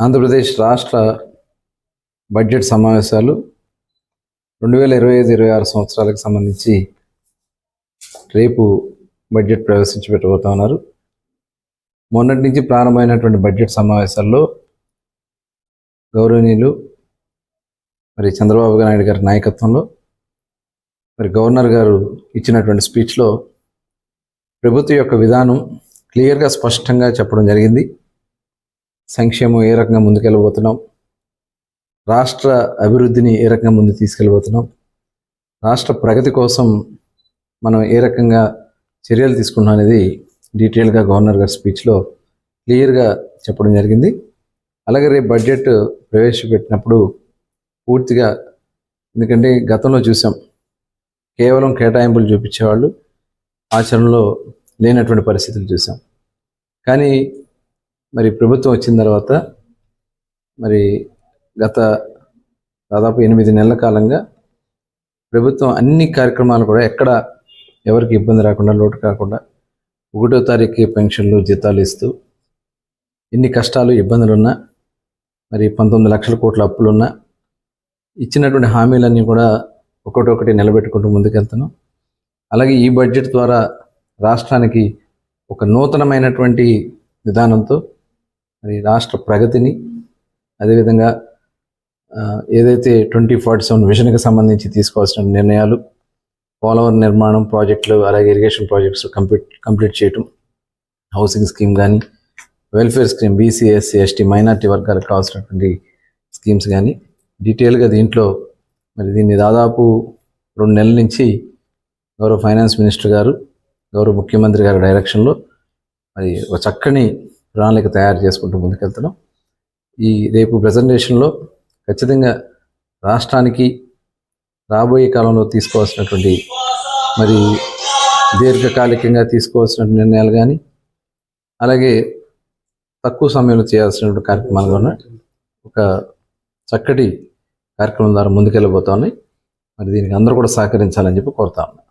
ఆంధ్రప్రదేశ్ రాష్ట్ర బడ్జెట్ సమావేశాలు రెండు వేల ఇరవై ఐదు ఇరవై ఆరు సంవత్సరాలకు సంబంధించి రేపు బడ్జెట్ ప్రవేశించబెట్టబోతా ఉన్నారు మొన్నటి నుంచి ప్రారంభమైనటువంటి బడ్జెట్ సమావేశాల్లో గౌరవనీయులు మరి చంద్రబాబు నాయుడు గారి నాయకత్వంలో మరి గవర్నర్ గారు ఇచ్చినటువంటి స్పీచ్లో ప్రభుత్వం యొక్క విధానం క్లియర్గా స్పష్టంగా చెప్పడం జరిగింది. సంక్షేమం ఏ రకంగా ముందుకెళ్ళబోతున్నాం? రాష్ట్ర అభివృద్ధిని ఏ రకంగా ముందు తీసుకెళ్ళబోతున్నాం? రాష్ట్ర ప్రగతి కోసం మనం ఏ రకంగా చర్యలు తీసుకున్నాం అనేది డీటెయిల్గా గవర్నర్ గారి స్పీచ్లో క్లియర్గా చెప్పడం జరిగింది. అలాగే రేపు బడ్జెట్ ప్రవేశపెట్టినప్పుడు పూర్తిగా ఎందుకంటే గతంలో చూసాం కేవలం కేటాయింపులు చూపించేవాళ్ళు ఆచరణలో లేనటువంటి పరిస్థితులు చూసాం. కానీ మరి ప్రభుత్వం వచ్చిన తర్వాత మరి గత దాదాపు ఎనిమిది నెలల కాలంగా ప్రభుత్వం అన్ని కార్యక్రమాలు కూడా ఎక్కడ ఎవరికి ఇబ్బంది రాకుండా లోటు కాకుండా ఒకటో తారీఖు పెన్షన్లు జీతాలు ఇస్తూ ఎన్ని కష్టాలు ఇబ్బందులు ఉన్నా మరి పంతొమ్మిది లక్షల కోట్ల అప్పులున్నా ఇచ్చినటువంటి హామీలన్నీ కూడా ఒకటొకటి నిలబెట్టుకుంటూ ముందుకెళ్తాను అలాగే ఈ బడ్జెట్ ద్వారా రాష్ట్రానికి ఒక నూతనమైనటువంటి విధానంతో మరి రాష్ట్ర ప్రగతిని అదేవిధంగా ఏదైతే ట్వంటీ ఫార్టీ సెవెన్ విజన్కి సంబంధించి తీసుకోవాల్సిన నిర్ణయాలు పోలవరం నిర్మాణం ప్రాజెక్టులు అలాగే ఇరిగేషన్ ప్రాజెక్ట్స్ కంప్లీట్ కంప్లీట్ చేయటం హౌసింగ్ స్కీమ్ కానీ welfare scheme BC SC ST minority వర్గాలకు కావాల్సినటువంటి స్కీమ్స్ కానీ డీటెయిల్గా దీంట్లో మరి దీన్ని దాదాపు రెండు నెలల నుంచి గౌరవ ఫైనాన్స్ మినిస్టర్ గారు గౌరవ ముఖ్యమంత్రి గారి డైరెక్షన్లో మరి ఒక చక్కని ప్రణాళిక తయారు చేసుకుంటూ ముందుకెళ్తున్నాం. ఈ రేపు ప్రజెంటేషన్లో ఖచ్చితంగా రాష్ట్రానికి రాబోయే కాలంలో తీసుకోవాల్సినటువంటి మరి దీర్ఘకాలికంగా తీసుకోవాల్సిన నిర్ణయాలు కానీ అలాగే తక్కువ సమయంలో చేయాల్సినటువంటి కార్యక్రమాలు కూడా ఒక చక్కటి కార్యక్రమం ద్వారా ముందుకెళ్ళబోతా ఉన్నాయి. మరి దీనికి అందరూ కూడా సహకరించాలని చెప్పి కోరుతా ఉన్నాను